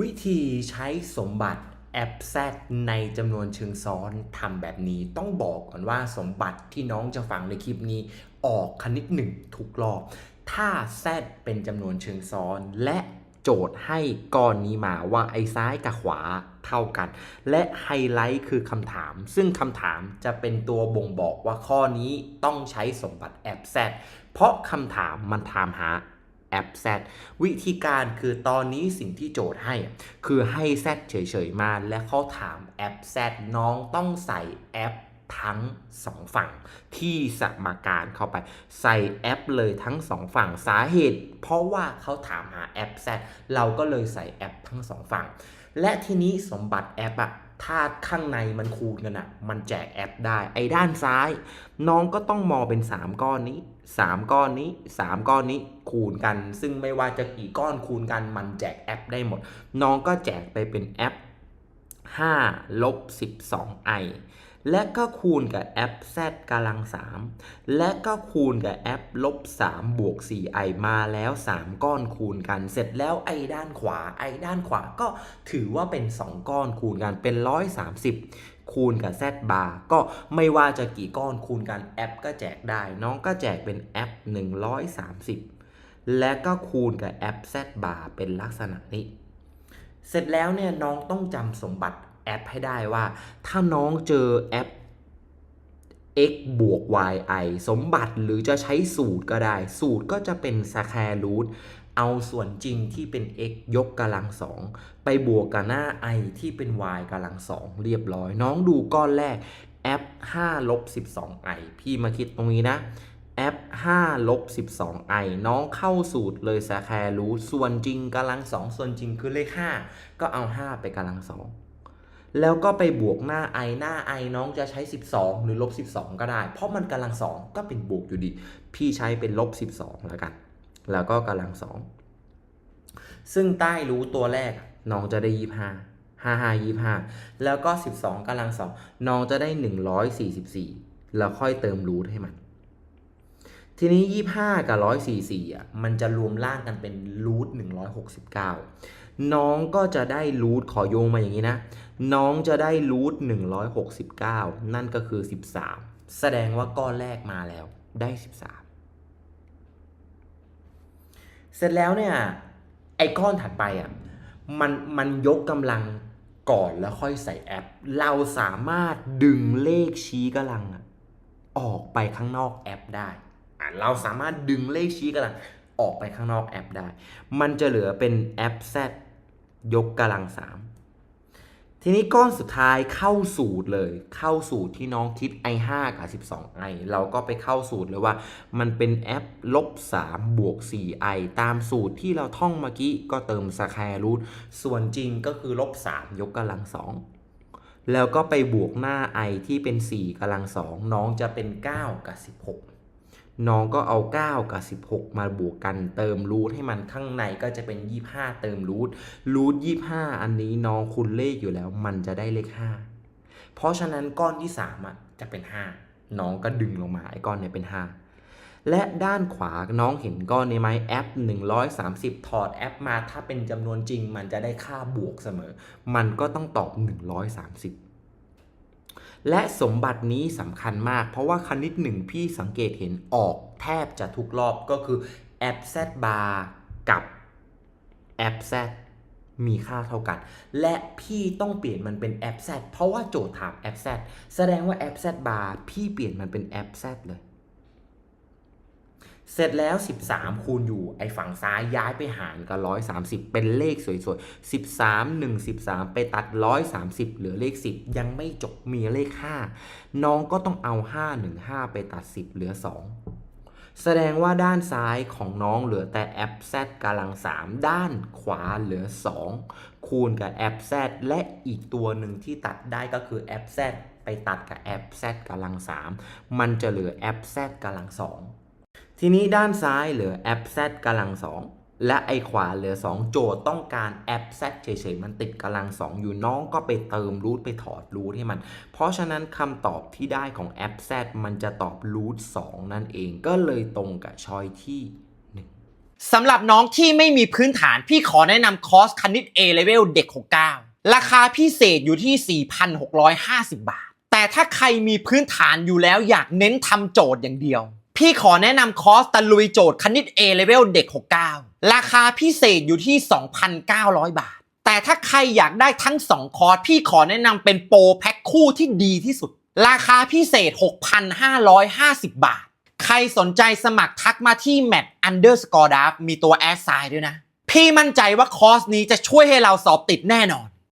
วิธีใช้สมบัติแอป Z ในจำนวนเชิงซ้อนทำแบบนี้ต้องบอกก่อนว่าสมบัติที่น้องจะฟังในคลิปนี้ออกคณิตหนึ่งทุกรอบ ถ้า Z เป็นจำนวนเชิงซ้อนและโจทย์ให้ก้อนนี้มาว่าไอ้ซ้ายกับขวาเท่ากัน และไฮไลท์คือคำถาม ซึ่งคำถามจะเป็นตัวบ่งบอกว่าข้อนี้ต้องใช้สมบัติแอป Z เพราะคำถามมันถามหา แอป Z วิธีการคือตอนนี้สิ่งที่โจทย์ให้ คือให้ Z เฉยๆมาและเขาถามแอป Z น้องต้องใส่แอปทั้งสองฝั่งที่สมการเข้าไป ใส่แอปเลยทั้งสองฝั่งสาเหตุ เพราะว่าเขาถามหาแอป Z เราก็เลยใส่แอปทั้งสองฝั่ง และทีนี้สมบัติแอปอะ ถ้าข้างในมันคูณกันอะมันแจกแอปได้ ไอ้ด้านซ้าย น้องก็ต้องมองเป็น 3 ก้อนนี้ 3 ก้อนนี้ 3 ก้อนนี้คูณกัน ซึ่งไม่ว่าจะกี่ก้อนคูณกัน มันแจกแอปได้หมด น้องก็แจกไปเป็นแอป5ลบ 12 i และก็คูณกับแอป z กำลัง 3 และก็คูณกับแอปลบ3บวก 4i มาแล้ว 3 ก้อนคูณกัน เสร็จแล้วไอด้านขวาไอด้านขวาก็ถือว่าเป็น 2 ก้อนคูณกันเป็น 130 คูณกับ z bar ก็ไม่ว่าจะกี่ก้อนคูณกันแอปก็แจกได้ น้องก็แจกเป็นแอป 130 และก็คูณกับแอป z bar เป็นลักษณะนี้ เสร็จแล้วเนี่ยน้องต้องจำสมบัติ แอปให้ได้ว่า ถ้าน้องเจอแอป x บวก yi สมบัติหรือจะใช้สูตรก็ได้ สูตรก็จะเป็น square root เอาส่วนจริงที่เป็น x ยกกำลังสองไปบวกกับหน้า i ที่เป็น y กำลังสองเรียบร้อย น้องดูก้อนแรกแอป5ลบ12 i พี่มาคิดตรงนี้นะแอป5ลบ12 i น้องเข้าสูตรเลยสแคร์รูทส่วนจริงกำลังสองส่วนจริงคือเลข 5 ก็เอา 5 ไปกำลังสอง แล้วก็ไปบวกหน้า i หน้า i น้องจะใช้ 12 หรือลบ 12 ก็ได้ เพราะมันกำลังสองก็เป็นบวกอยู่ดี พี่ใช้เป็นลบ 12 แล้วกัน แล้วก็กำลังสองซึ่งใต้รู้ตัวแรกน้องจะได้ 25 55 25 แล้วก็ 12กำลังสองน้องจะได้ 144 แล้วค่อยเติมรูทให้มัน ทีนี้ 25 กับ 144อะมันจะรวมล่างกันเป็นรูท169น้องก็จะได้รูทขอโยงมาอย่างนี้นะ น้องจะได้รูท169 นั่นก็คือ 13 แสดงว่าก้อนแรกมาแล้วได้ 13 เสร็จแล้วเนี่ย ไอ้ก้อนถัดไปอะมันมันยกกำลังก่อนแล้วค่อยใส่แอป เราสามารถดึงเลขชี้กำลังออกไปข้างนอกแอปได้ เราสามารถดึงเลขชี้กำลัง ออกไปข้างนอกแอปได้ มันจะเหลือเป็นแอป Z ยกกำลัง3ทีนี้ก้อนสุดท้ายเข้าสูตรเลย เข้าสูตรที่น้องคิด i 5 กับ 12 i เราก็ไปเข้าสูตรเลยว่า มันเป็นแอปลบ3บวก 4i ตามสูตรที่เราท่องเมื่อกี้ก็เติมสแคร์รูทส่วนจริงก็คือลบ3ยกกำลัง2แล้วก็ไปบวกหน้า i ที่เป็น 4กำลัง2น้องจะเป็น 9 กับ 16 น้องก็เอา 9 กับ 16 มาบวกกันเติมรูทให้มันข้างในก็จะเป็น 25 เติมรูทรูท25 อันนี้น้องคุณเลขอยู่แล้ว มันจะได้เลข 5 เพราะฉะนั้นก้อนที่3อะจะเป็น 5 น้องก็ดึงลงมาไอ้ก้อนเนี่ยเป็น 5 และด้านขวาน้องเห็นก้อนนี้ไหมแอป 130 ถอดแอปมาถ้าเป็นจำนวนจริง มันจะได้ค่าบวกเสมอ มันก็ต้องตอบ 130 และสมบัตินี้สำคัญมาก เพราะว่าคณิตหนึ่งพี่สังเกตเห็นออกแทบจะทุกรอบก็คือแอป z bar กับแอป z มีค่าเท่ากัน และพี่ต้องเปลี่ยนมันเป็นแอป z เพราะว่าโจทย์ถามแอป z แสดงว่าแอป z bar พี่เปลี่ยนมันเป็นแอป z เลย เสร็จแล้ว 13 คูณอยู่ไอ้ฝั่งซ้ายย้ายไปหารกับ 130 เป็นเลขสวยๆ 13 1 13 ไปตัด 130 เหลือเลข 10 ยังไม่จบมีเลข 5 น้องก็ต้องเอา 515 ไปตัด 10 เหลือ 2 แสดงว่าด้านซ้ายของน้องเหลือแต่แอป z กำลัง 3 ด้านขวาเหลือ 2 คูณกับแอป z และอีกตัวหนึ่งที่ตัดได้ก็คือแอป z ไปตัดกับแอป z กำลัง 3 มันจะเหลือแอป z กำลัง 2 ทีนี้ด้านซ้ายเหลือแอป z กำลัง2และไอขวาเหลือ 2 โจทย์ต้องการแอป z เฉยๆ มันติดกำลัง2อยู่น้องก็ไปเติมรูทไปถอดรูทให้มัน เพราะฉะนั้นคำตอบที่ได้ของแอป z มันจะตอบรูท2นั่นเองก็เลยตรงกับชอยที่สำหรับน้องที่ไม่มีพื้นฐานพี่ขอแนะนำคอร์สคณิต A Level เด็ก 69 ราคาพิเศษอยู่ที่ 4,650 บาท แต่ถ้าใครมีพื้นฐานอยู่แล้วอยากเน้นทำโจทย์อย่างเดียว พี่ขอแนะนำคอร์สตะลุยโจทย์คณิต A Level เด็ก 69 ราคาพิเศษอยู่ที่ 2,900 บาท แต่ถ้าใครอยากได้ทั้ง 2 คอร์ส พี่ขอแนะนำเป็นโปรแพ็คคู่ที่ดีที่สุด ราคาพิเศษ 6,550 บาท ใครสนใจสมัครทักมาที่ mat underscore d a f มีตัวแอดไซน์ด้วยนะ พี่มั่นใจว่าคอร์สนี้จะช่วยให้เราสอบติดแน่นอน